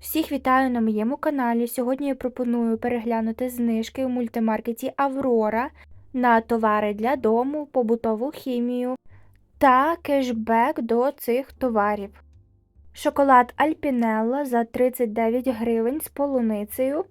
Всіх вітаю на моєму каналі. Сьогодні я пропоную переглянути знижки у мультимаркеті Аврора на товари для дому, побутову хімію та кешбек до цих товарів. Шоколад Альпінелла за 39 гривень з полуницею.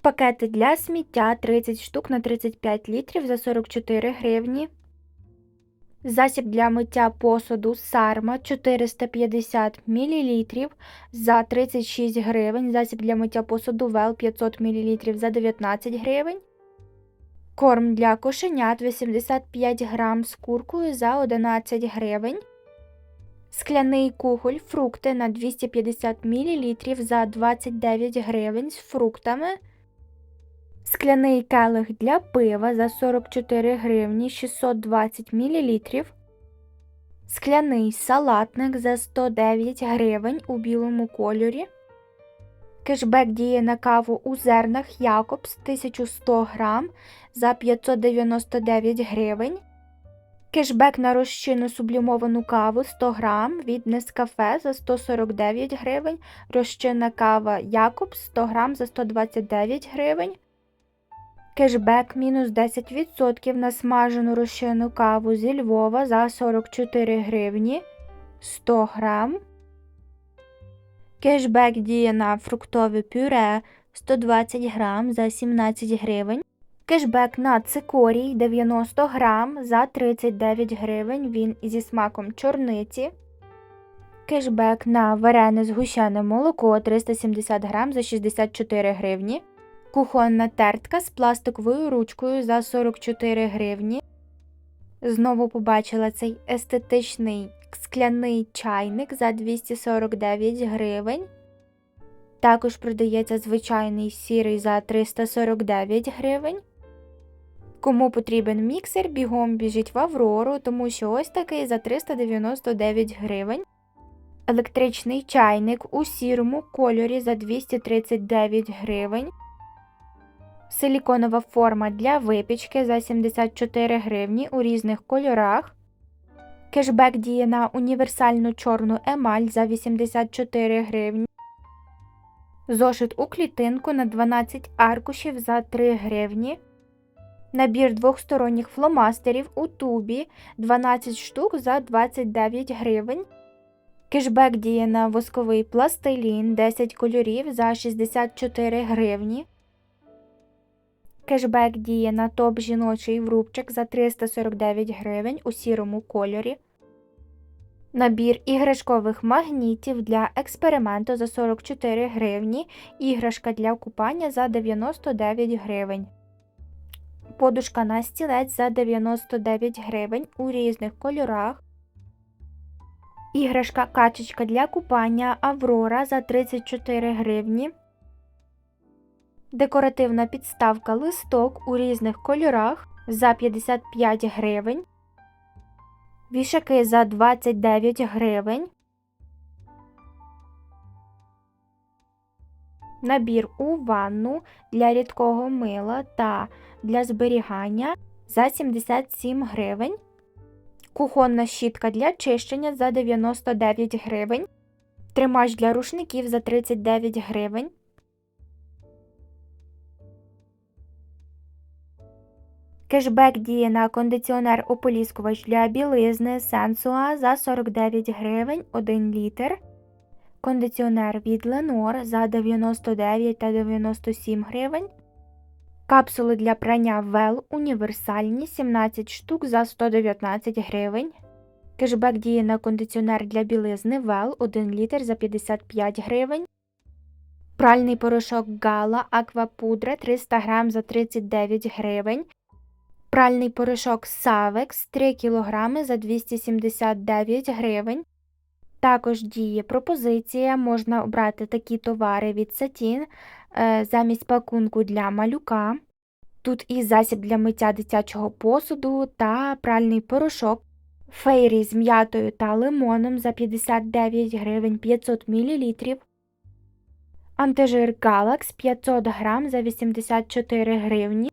Пакети для сміття 30 штук на 35 літрів за 44 гривні. Засіб для миття посуду Сарма 450 мл за 36 гривень. Засіб для миття посуду Вел 500 мл за 19 гривень. Корм для кошенят 85 грам з куркою за 11 гривень. Скляний кухоль фрукти на 250 мл за 29 гривень з фруктами. Скляний келих для пива за 44 гривні 620 мл. Скляний салатник за 109 гривень у білому кольорі. Кешбек діє на каву у зернах Якобс 1100 грам за 599 гривень. Кешбек на розчинну сублімовану каву 100 грам від Нескафе за 149 гривень. Розчинна кава Якобс 100 грам за 129 гривень. Кешбек мінус 10% на смажену розчинну каву зі Львова за 44 гривні 100 грам. Кешбек діє на фруктове пюре 120 грам за 17 гривень. Кешбек на цикорій 90 грам за 39 гривень. Він зі смаком чорниці. Кешбек на варене згущене молоко 370 грам за 64 гривні. Кухонна тертка з пластиковою ручкою за 44 гривні. Знову побачила цей естетичний скляний чайник за 249 гривень. Також продається звичайний сірий за 349 гривень. Кому потрібен міксер, бігом біжіть в Аврору, тому що ось такий за 399 гривень. Електричний чайник у сірому кольорі за 239 гривень. Силіконова форма для випічки за 74 гривні у різних кольорах. Кешбек діє на універсальну чорну емаль за 84 гривні. Зошит у клітинку на 12 аркушів за 3 гривні. Набір двохсторонніх фломастерів у тубі 12 штук за 29 гривень. Кешбек діє на восковий пластилін 10 кольорів за 64 гривні. Кешбек діє на топ жіночий врубчик за 349 гривень у сірому кольорі. Набір іграшкових магнітів для експерименту за 44 гривні. Іграшка для купання за 99 гривень. Подушка на стілець за 99 гривень у різних кольорах. Іграшка качечка для купання Аврора за 34 гривні. Декоративна підставка листок у різних кольорах за 55 гривень. Вішаки за 29 гривень. Набір у ванну для рідкого мила та для зберігання за 77 гривень. Кухонна щітка для чищення за 99 гривень. Тримач для рушників за 39 гривень. Кешбек діє на кондиціонер ополіскувач для білизни Сенсуа за 49 гривень 1 літр. Кондиціонер від Ленор за 99 та 97 гривень. Капсули для прання Вел універсальні 17 штук за 119 гривень. Кешбек діє на кондиціонер для білизни Вел 1 літр за 55 гривень. Пральний порошок Гала Аквапудра 300 грам за 39 гривень. Пральний порошок Savex 3 кг за 279 гривень. Також діє пропозиція, можна обрати такі товари від Satin е, замість пакунку для малюка. Тут і засіб для миття дитячого посуду та пральний порошок фейрі з м'ятою та лимоном за 59 гривень 500 мл. Антижир Galax 500 грам за 84 гривні.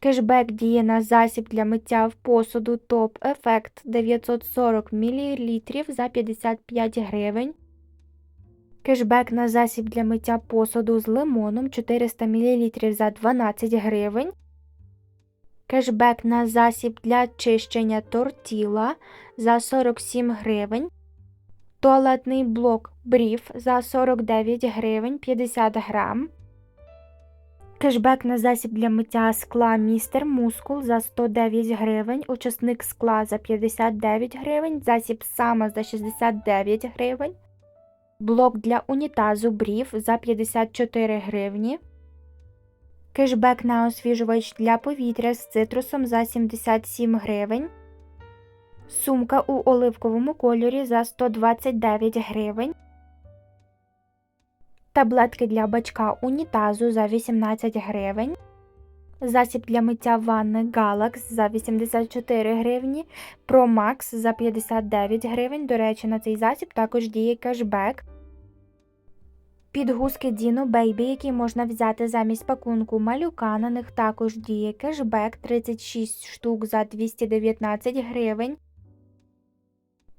Кешбек діє на засіб для миття в посуду Топ Ефект 940 мл за 55 гривень. Кешбек на засіб для миття посуду з лимоном 400 мл за 12 гривень. Кешбек на засіб для чищення тортіла за 47 гривень. Туалетний блок брів за 49 гривень 50 грам. Кешбек на засіб для миття скла містер мускул за 109 гривень, учасник скла за 59 гривень, засіб сама за 69 гривень, блок для унітазу брів за 54 гривні, кешбек на освіжувач для повітря з цитрусом за 77 гривень, сумка у оливковому кольорі за 129 гривень. Таблетки для бачка унітазу за 18 гривень. Засіб для миття ванни Galax за 84 гривні. Pro Max за 59 гривень. До речі, на цей засіб також діє кешбек. Підгузки Dino Baby, які можна взяти замість пакунку малюка, на них також діє кешбек 36 штук за 219 гривень.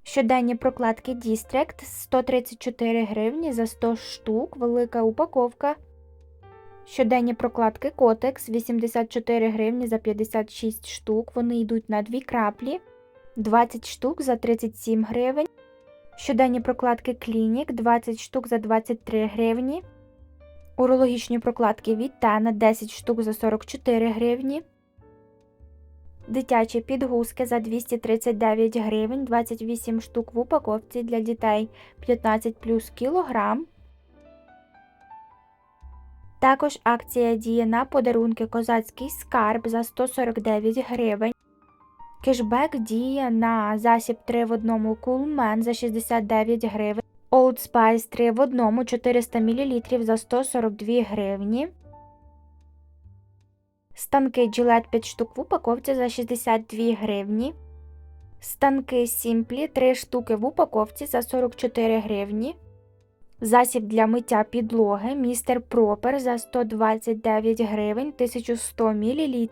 Щоденні прокладки District 134 гривні за 100 штук, велика упаковка. Щоденні прокладки Kotex 84 гривні за 56 штук. Вони йдуть на 2 краплі, 20 штук за 37 гривень. Щоденні прокладки Clinic 20 штук за 23 гривні. Урологічні прокладки від Тена 10 штук за 44 гривні. Дитячі підгузки за 239 гривень, 28 штук в упаковці для дітей 15 плюс кілограм. Також акція діє на подарунки козацький скарб за 149 гривень. Кешбек діє на засіб 3 в 1 Coolman за 69 гривень. Old Spice 3 в 1 400 мл за 142 гривні. Станки Gillette 5 штук в упаковці за 62 гривні. Станки Simply 3 штуки в упаковці за 44 гривні. Засіб для миття підлоги Містер Пропер за 129 гривень 1100 мл.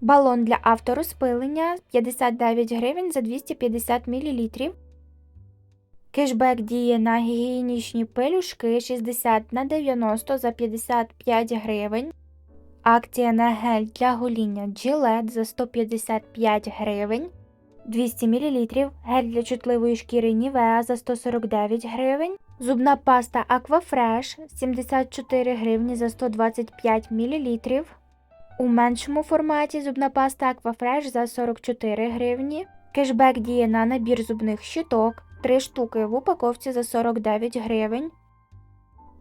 Балон для авторозпилення 59 гривень за 250 мл. Кешбек діє на гігієнічні пелюшки 60 на 90 за 55 гривень. Акція на гель для гоління Gillette за 155 гривень. 200 мл, гель для чутливої шкіри Nivea за 149 гривень. Зубна паста Aquafresh 74 гривні за 125 мл. У меншому форматі зубна паста Aquafresh за 44 гривні. Кешбек діє на набір зубних щиток 3 штуки в упаковці за 49 гривень.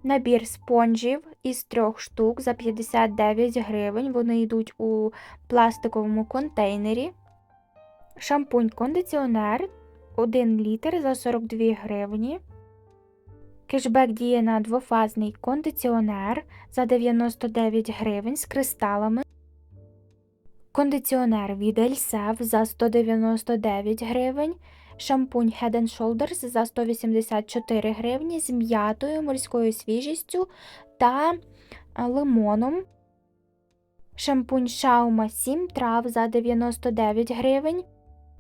Набір спонжів із трьох штук за 59 гривень. Вони йдуть у пластиковому контейнері. Шампунь-кондиціонер 1 літр за 42 гривні. Кешбек діє на двофазний кондиціонер за 99 гривень з кристалами. Кондиціонер від Ельсев за 199 гривень. Шампунь Head Shoulders за 184 гривні з м'ятою, морською свіжістю та лимоном. Шампунь Шаума 7 трав за 99 гривень.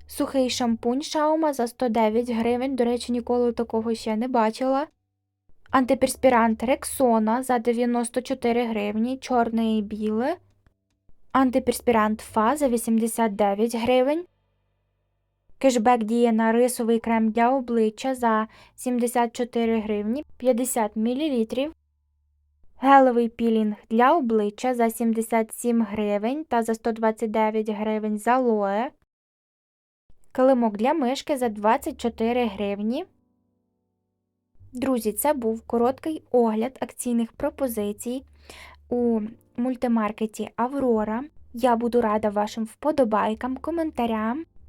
Сухий шампунь Шаума за 109 гривень. До речі, ніколи такого ще не бачила. Антиперспірант Рексона за 94 гривні, чорне і біле. Антиперспірант Фа за 89 гривень. Кешбек діє на рисовий крем для обличчя за 74 гривні 50 мл. Гелевий пілінг для обличчя за 77 гривень та за 129 гривень з алоe. Килимок для мишки за 24 гривні. Друзі, це був короткий огляд акційних пропозицій у мультимаркеті Аврора. Я буду рада вашим вподобайкам, коментарям.